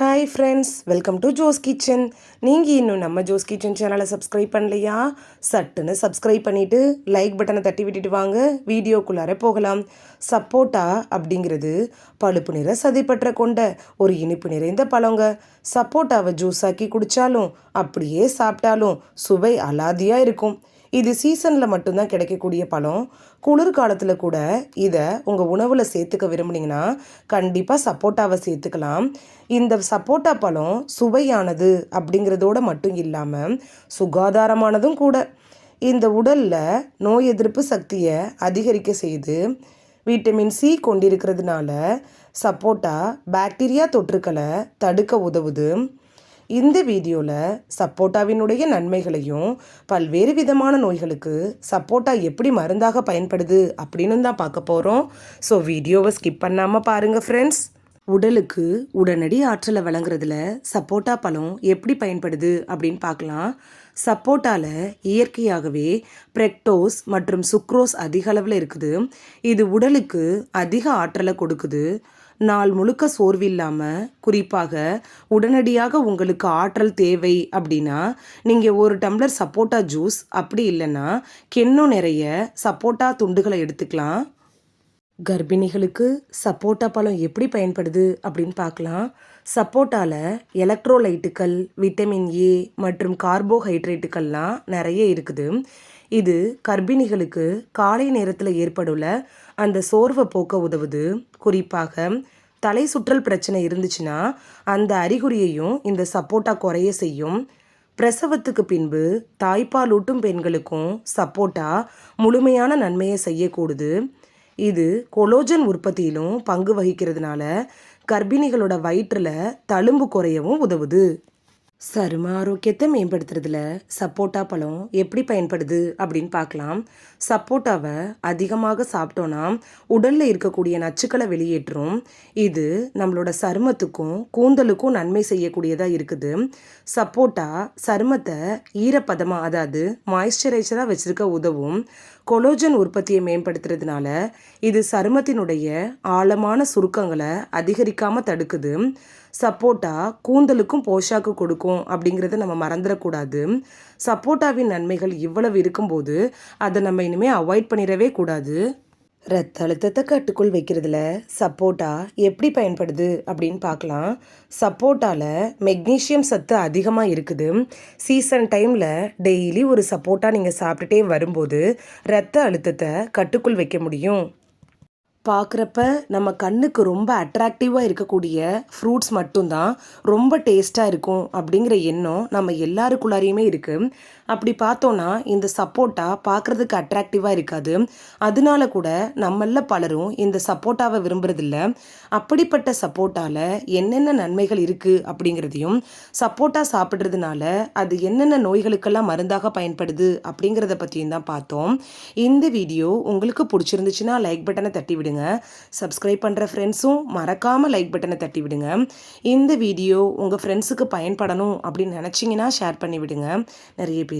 Hi friends welcome to Jo's kitchen நீங்கள் இன்னும் நம்ம ஜோஸ் கிச்சன் சேனலை சப்ஸ்கிரைப் பண்ணலையா? சட்டுன்னு சப்ஸ்கிரைப் பண்ணிவிட்டு லைக் பட்டனை தட்டி விட்டுட்டு வாங்க. வீடியோக்குள்ளார போகலாம். சப்போட்டா அப்படிங்கிறது பழுப்பு நிற சதைப்பற்ற கொண்ட ஒரு இனிப்பு நிறைந்த பழங்க. சப்போட்டாவை ஜூஸ் ஆக்கி குடித்தாலும் அப்படியே சாப்பிட்டாலும் சுவை அலாதியாக இருக்கும். இது சீசனில் மட்டும்தான் கிடைக்கக்கூடிய பழம். குளிர்காலத்தில் கூட இதை உங்கள் உணவில் சேர்த்துக்க விரும்புனீங்கன்னா கண்டிப்பாக சப்போட்டாவை சேர்த்துக்கலாம். இந்த சப்போட்டா பழம் சுவையானது அப்படிங்கிறதோட மட்டும் இல்லாமல் சுகாதாரமானதும் கூட. இந்த உடலில் நோய் எதிர்ப்பு சக்தியை அதிகரிக்க செய்து விட்டமின் சி கொண்டிருக்கிறதுனால சப்போட்டா பாக்டீரியா தொற்றுக்களை தடுக்க உதவுது. இந்த வீடியோவில் சப்போட்டாவினுடைய நன்மைகளையும் பல்வேறு விதமான நோய்களுக்கு சப்போட்டா எப்படி மருந்தாக பயன்படுது அப்படின்னு தான் பார்க்க போகிறோம் ஸோ வீடியோவை ஸ்கிப் பண்ணாமல் பாருங்கள் ஃப்ரெண்ட்ஸ் உடலுக்கு உடனடி ஆற்றலை வழங்குறதுல சப்போட்டா பழம் எப்படி பயன்படுது அப்படின்னு பார்க்கலாம். சப்போட்டாவில் இயற்கையாகவே பிரெக்டோஸ் மற்றும் சுக்ரோஸ் அதிக அளவில் இருக்குது. இது உடலுக்கு அதிக ஆற்றலை கொடுக்குது. நாள் முழுக்க சோர்வில்லாமல் குறிப்பாக உடனடியாக உங்களுக்கு ஆற்றல் தேவை அப்படின்னா நீங்கள் ஒரு டம்ளர் சப்போட்டா ஜூஸ் அப்படி இல்லைன்னா கென்னும் நிறைய சப்போட்டா துண்டுகளை எடுத்துக்கலாம். கர்ப்பிணிகளுக்கு சப்போட்டா பழம் எப்படி பயன்படுது அப்படின்னு பார்க்கலாம். சப்போட்டாவில் எலக்ட்ரோலைட்டுகள் விட்டமின் ஏ மற்றும் கார்போஹைட்ரேட்டுகள்லாம் நிறைய இருக்குது. இது கர்ப்பிணிகளுக்கு காலை நேரத்தில் ஏற்படுள்ள அந்த சோர்வை போக்க உதவுது. குறிப்பாக தலை சுற்றல் பிரச்சனை இருந்துச்சுன்னா அந்த அறிகுறியையும் இந்த சப்போட்டா குறைய செய்யும். பிரசவத்துக்கு பின்பு தாய்ப்பாலூட்டும் பெண்களுக்கும் சப்போட்டா முழுமையான நன்மையை செய்யக்கூடுது. இது கொலோஜன் உற்பத்தியிலும் பங்கு வகிக்கிறதுனால கர்ப்பிணிகளோட வயிற்றில் தழும்பு குறையவும் உதவுது. சரும ஆரோக்கியத்தை மேம்படுத்துறதுல சப்போட்டா பழம் எப்படி பயன்படுது அப்படின்னு பார்க்கலாம். சப்போட்டாவை அதிகமாக சாப்பிட்டோன்னா உடலில் இருக்கக்கூடிய நச்சுக்களை வெளியேற்றும். இது நம்மளோட சருமத்துக்கும் கூந்தலுக்கும் நன்மை செய்யக்கூடியதாக இருக்குது. சப்போட்டா சருமத்தை ஈரப்பதமாக அதாவது மாய்ஸ்சரைசராக வச்சுருக்க உதவும். கொலோஜன் உற்பத்தியை மேம்படுத்துறதுனால இது சருமத்தினுடைய ஆழமான சுருக்கங்களை அதிகரிக்காமல் தடுக்குது. சப்போட்டா கூந்தலுக்கும் போஷாக்கு கொடுக்கும் அப்படிங்கிறத நம்ம மறந்துடக்கூடாது. சப்போட்டாவின் நன்மைகள் இவ்வளவு இருக்கும்போது அதை நம்ம இனிமேல் அவாய்ட் பண்ணிடவே கூடாது. ரத்த அழுத்தத்தை கட்டுக்குள் வைக்கிறதுல சப்போட்டா எப்படி பயன்படுது அப்படின்னு பார்க்கலாம். சப்போட்டாவில் மெக்னீஷியம் சத்து அதிகமாக இருக்குது. சீசன் டைமில் டெய்லி ஒரு சப்போட்டா நீங்கள் சாப்பிட்டுட்டே வரும்போது ரத்த அழுத்தத்தை கட்டுக்குள் வைக்க முடியும். பார்க்குறப்ப நம்ம கண்ணுக்கு ரொம்ப அட்ராக்டிவாக இருக்கக்கூடிய ஃப்ரூட்ஸ் மட்டும்தான் ரொம்ப டேஸ்ட்டாக இருக்கும் அப்படிங்கிற எண்ணம் நம்ம எல்லாருக்குள்ளாரையுமே இருக்குது அப்படி பார்த்தோன்னா இந்த சப்போட்டா பார்க்குறதுக்கு அட்ராக்டிவாக இருக்காது. அதனால கூட நம்மள பலரும் இந்த சப்போட்டாவை விரும்புறதில்ல. அப்படிப்பட்ட சப்போட்டாவில் என்னென்ன நன்மைகள் இருக்குது அப்படிங்கிறதையும் சப்போட்டா சாப்பிட்றதுனால அது என்னென்ன நோய்களுக்கெல்லாம் மருந்தாக பயன்படுது அப்படிங்கிறத பற்றியும் தான் பார்த்தோம். இந்த வீடியோ உங்களுக்கு பிடிச்சிருந்துச்சுன்னா லைக் பட்டனை தட்டி விடுங்க. சப்ஸ்கிரைப் பண்ணுற ஃப்ரெண்ட்ஸும் மறக்காமல் லைக் பட்டனை தட்டி விடுங்க. இந்த வீடியோ உங்கள் ஃப்ரெண்ட்ஸுக்கு பயன்படணும் அப்படின்னு நினச்சிங்கன்னா ஷேர் பண்ணி விடுங்க. நிறைய பேர்